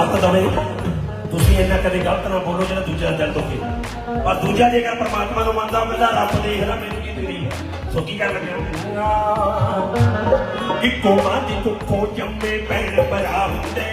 ਮਤ ਦਵੇ। ਤੁਸੀਂ ਇਹਨਾਂ ਕਦੇ ਗਲਤ ਨਾ ਬੋਲੋ ਜਿਹੜਾ ਦੂਜਾ ਦਿਲ ਦੁਖੇ ਪਰ ਦੂਜਾ ਜੇਕਰ ਪਰਮਾਤਮਾ ਨੂੰ ਮੰਨਦਾ ਮੈਂ ਰੱਬ ਦੇਖਦਾ ਮੈਨੂੰ ਕੀ ਤਕਲੀਫ ਹੈ। ਸੋ ਕੀ ਕਰ ਲੱਗਿਆ ਇੱਕੋ ਮਾਂ ਦੀ ਕੁੱਖੋਂ ਜੰਮੇ ਭੈਣ ਭਰਾ ਹੁੰਦੇ।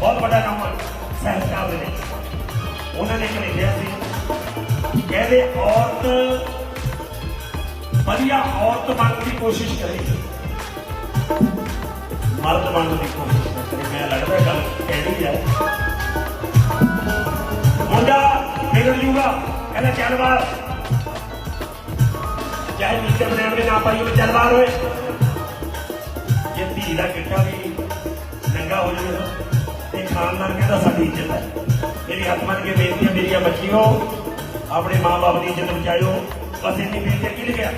ਬਹੁਤ ਵੱਡਾ ਕੰਮ ਹੈ ਦੇ ਵਿੱਚ। ਉਹਨਾਂ ਨੇ ਇੱਕ ਸੀ, ਕਹਿੰਦੇ ਔਰਤ, ਵਧੀਆ ਔਰਤ ਬਣਨ ਦੀ ਕੋਸ਼ਿਸ਼ ਕਰੇ। ਮਰਦ ਬਣਨ ਦੀ ਕੋਸ਼ਿਸ਼ ਕਰੇ। ਮੈਂ ਲੱਗਦਾ ਗੱਲ ਕਹਿਣੀ ਹੈ ਮੁੰਡਾ ਵਿਗੜ ਜੂਗਾ। ਕਹਿੰਦਾ, ਚੱਲ ਬਾਹਰ। ਚਾਹੇ ਨੀਚੇ ਬਣਾਉਣ ਦੇ ਨਾ ਪਾਈ ਉਹ ਚੱਲ ਬਾਹਰ ਹੋਏ ਜੇ ਧੀ ਦਾ ਕਿੱਟਾ ਵੀ ਨੰਗਾ ਹੋ ਜਾਵੇ ਖਾਨਦਾਨ ਕਹਿੰਦਾ ਸਾਡੀ ਇੱਜ਼ਤ ਹੈ। ਮੇਰੀ ਹੱਥ ਮੰਨ ਕੇ ਬੇਨਤੀ ਹੈ, ਮੇਰੀਆਂ ਬੱਚੀਓ, ਆਪਣੇ ਮਾਂ-ਬਾਪ ਦੀ ਇੱਜ਼ਤ ਬਚਾਇਓ। ਬਸ ਇੰਨੀ ਬੇਨਤੀ ਕੀ ਲਿਖਿਆ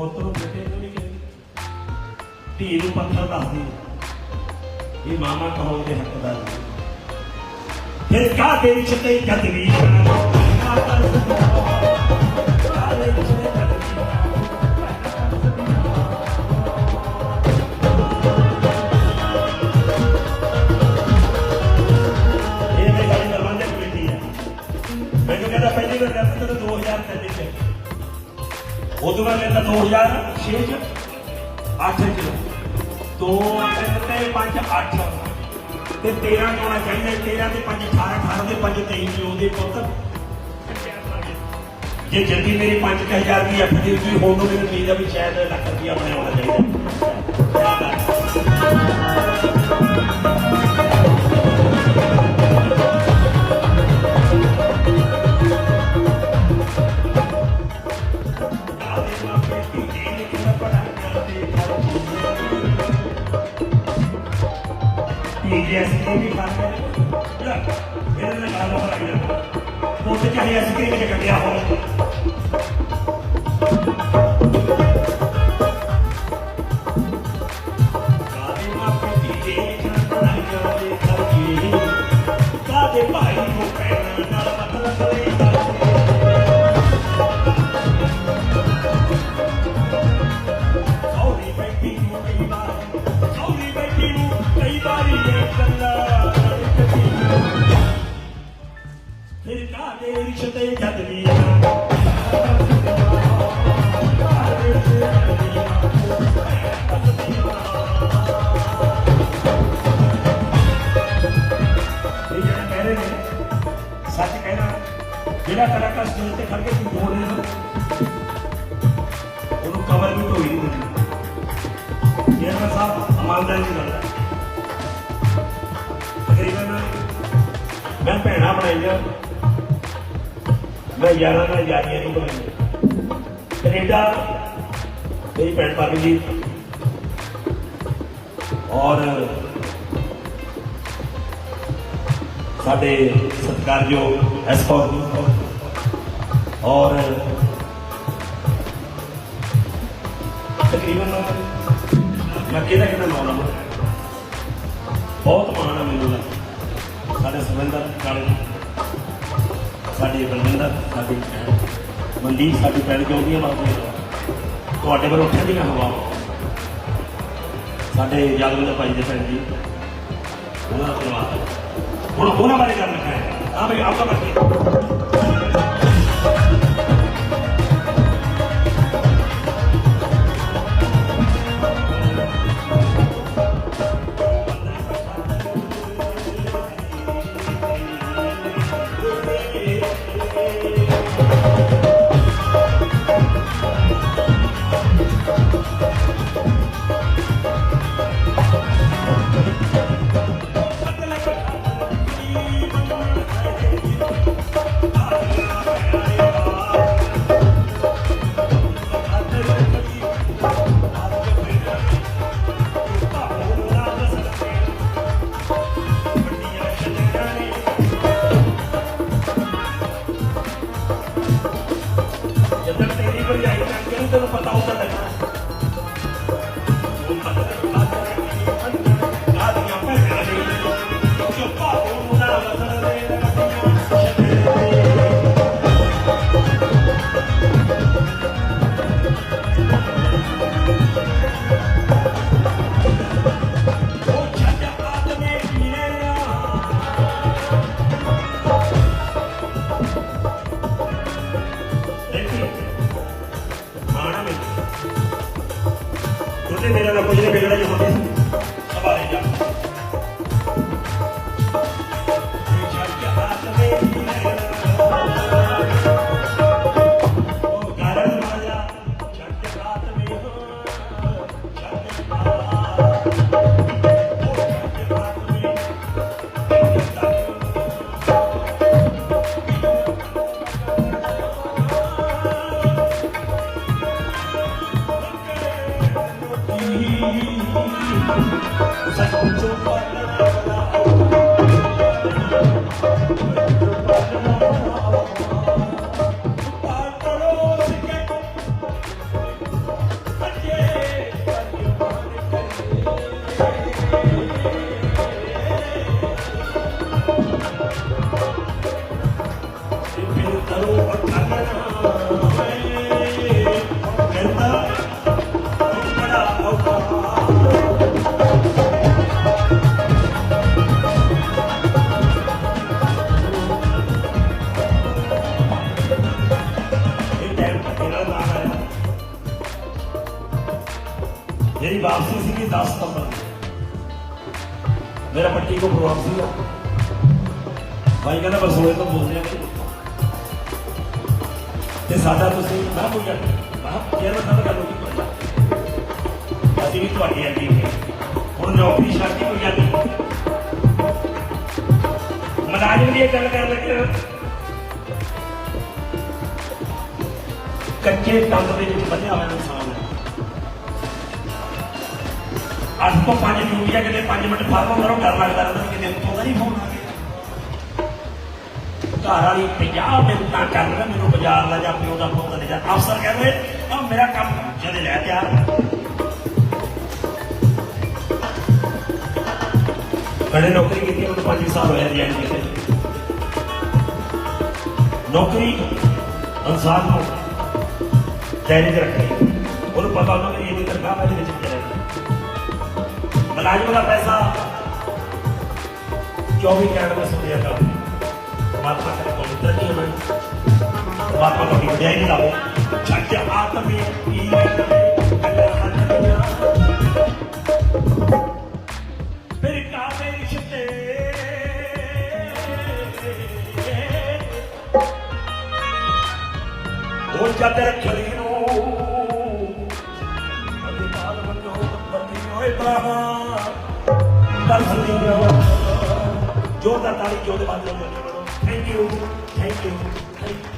ਪੁੱਤ ਨੂੰ ਬੇਟੇ ਨੂੰ ਨਹੀਂ ਕਹਿੰਦੀ। ਧੀ ਨੂੰ ਪੱਥਰ ਦੱਸਦੀ। ਇਹ ਮਾਮਾ ਕਹੋ ਦੇ ਹੱਕਦਾਰ ਨੇ ਫਿਰ ਕਾਹਦੇ ਵਿੱਚ ਤੇ ਜਦਵੀ ਇਹ 2006 ਚ 8 ਚ। ਦੋ ਤਿੰਨ ਤੇ 5 8 ਤੇ 13 ਹੋਣਾ ਚਾਹੀਦਾ 13 ਤੇ 5 18 18 ਦੇ 5 23 ਚ ਉਹਦੇ ਪੁੱਤ। ਜੇ ਜਲਦੀ ਮੇਰੀ 5000 ਦੀ ਐਫ ਦੀ ਹੋਈ ਹੁਣ ਨੂੰ ਮੈਨੂੰ ਉਮੀਦ ਆ ਵੀ ਸ਼ਾਇਦ ਲੱਖ ਰੁਪਇਆ ਬਣਿਆ ਹੋਣਾ ਚਾਹੀਦਾ। ਪੁੱਤ ਚਾਹੇ ਆਈਸਕ੍ਰੀਮ ਵਿੱਚ ਕੱਢਿਆ ਹੋਵੇ ਕਾਦੇ ਬਣਾਈਆਂ ਮੈਂ ਯਾਰਾਂ ਨਾਲ ਯਾਰੀਆਂ ਨੂੰ ਬਣਾਈਆਂ ਕੈਨੇਡਾ, ਮੇਰੀ ਭੈਣ ਪਰਮਜੀਤ ਔਰ ਸਾਡੇ ਸਤਿਕਾਰਯੋਗ ਐਸਪੋਰ ਔਰ ਤਕਰੀਬਨ ਮੈਂ ਕਿਹਦਾ ਕਿਹਦਾ ਨਾਮ ਲਵਾਂ ਬਹੁਤ ਮਾਣ ਆ ਮੈਨੂੰ ਸਾਡੇ ਸੁਰਿੰਦਰ ਕਾਲੇ ਸਾਡੇ ਬਲਵਿੰਦਰ ਸਾਡੀ ਭੈਣ ਮਨਦੀਪ ਸਾਡੀ ਭੈਣ ਜੋਗੀਆਂ ਬਾਬੂ ਤੁਹਾਡੇ ਵੱਲ ਉੱਠਣ ਦੀਆਂ ਹਵਾ। ਸਾਡੇ ਯਾਦਵਿੰਦਰ ਭਾਈ ਦੇ ਭੈਣ ਜੀ। ਉਹਨਾਂ ਦਾ ਪਰਿਵਾਰ। ਹੁਣ ਉਹਨਾਂ ਬਾਰੇ ਗੱਲ ਕਰਾਂ ਆ ਬਈ ਆਪਕਾ ਬੱਚੇ ਉਹਦੇ ਮੇਰੇ ਨਾਲ ਕੁਝ ਨਹੀਂ ਵਿਗੜਿਆ ਜੋ ਸੱਚੋ ਮੇਰੀ 10 ਸਤੰਬਰ ਨੂੰ। ਮੇਰਾ ਪੱਟੀ ਕੋ ਪ੍ਰੋਗਰਾਮ ਸੀਗਾ ਭਾਈ ਕਹਿੰਦਾ ਬਸ ਹੋਏ ਬੋਲਦੇ ਆ ਤੇ। ਸਾਡਾ ਤੁਸੀਂ ਨਾ ਕੋਈ ਗੱਲ ਬਾਹ ਯਾਰ ਮੈਂ ਤਾਂ ਗੱਲ ਹੋਈ ਅਸੀਂ ਵੀ ਤੁਹਾਡੀ ਅੱਗੇ ਹੋਏ ਹੁਣ ਨੌਕਰੀ ਛੱਡਦੀ ਕੋਈ ਜਾਂਦੀ। ਨਹੀਂ ਮਲਾਜ਼ਮ ਦੀ ਇਹ ਗੱਲ ਕਰ ਲੱਗੇ ਕੱਚੇ ਤੰਦ ਦੇ ਵਿੱਚ ਬੰਨਿਆ ਹੋਇਆ ਇਨਸਾਨ ਹੈ। ਅੱਜ ਤੋਂ ਪੰਜ ਡਿਊਟੀ ਆ, ਕਿਤੇ 5 ਮਿੰਟ ਫਾਰਮ ਕਰੋ, ਡਰ ਲੱਗਦਾ ਰਹਿੰਦਾ ਕਿ ਕਿਤੇ ਉੱਥੋਂ ਨਹੀਂ ਫੋਨ ਆ ਗਿਆ। ਘਰ ਵਾਲੀ 50 ਮਿੰਟਾਂ ਕਰ ਰਿਹਾ ਮੈਨੂੰ ਬਾਜ਼ਾਰ ਦਾ ਜਾਂ ਪਿਓ ਦਾ ਫੋਨ ਲੈ ਜਾ। ਅਫਸਰ ਕਹਿੰਦੇ, ਆ, ਮੇਰਾ ਕੰਮ ਜਦੇ ਲੈ ਤਿਆਰ ਕੜੇ ਨੌਕਰੀ ਕੀਤੀ ਉਹਨੂੰ 5 ਸਾਲ ਹੋਇਆ ਰਿਆਇਨ ਕੀਤੇ ਨੌਕਰੀ ਇਨਸਾਨ ਨੂੰ ਦਾਇਰੇ 'ਚ ਰੱਖੀ ਉਹਨੂੰ ਪਤਾ ਉਹਨਾਂ ਮੁਲਾਜ਼ਮ ਦਾ ਪੈਸਾ। 24 ਘੰਟੇ ਵਿੱਚ ਸੁਣਿਆ ਕਰ ਪਰਮਾਤਮਾ ਕਰੇ ਕੋਈ ਤਰੱਕੀ ਹੋਵੇ। ਪਰਮਾਤਮਾ ਤੁਹਾਡੀ ਵਡਿਆਈ ਲਾਵੇ। ਛੱਡ ਆਤਮੀ ਕੀ ਮੇਰੇ ਕਾਵੇ ਰਿਸ਼ਤੇ ਉਹ ਜਦ ਰੱਖੜੀ ਨੂੰ। ਅਧਿਕਾਰ ਵੰਡੋ ਬੰਦੀ ਹੋਏ ਬਾਹਾਂ ਦਰਸਦੀ ਜੋ ਦਾ ਤਾਲੀ ਜੋ ਦੇ ਬਾਅਦ thank you thank you thank you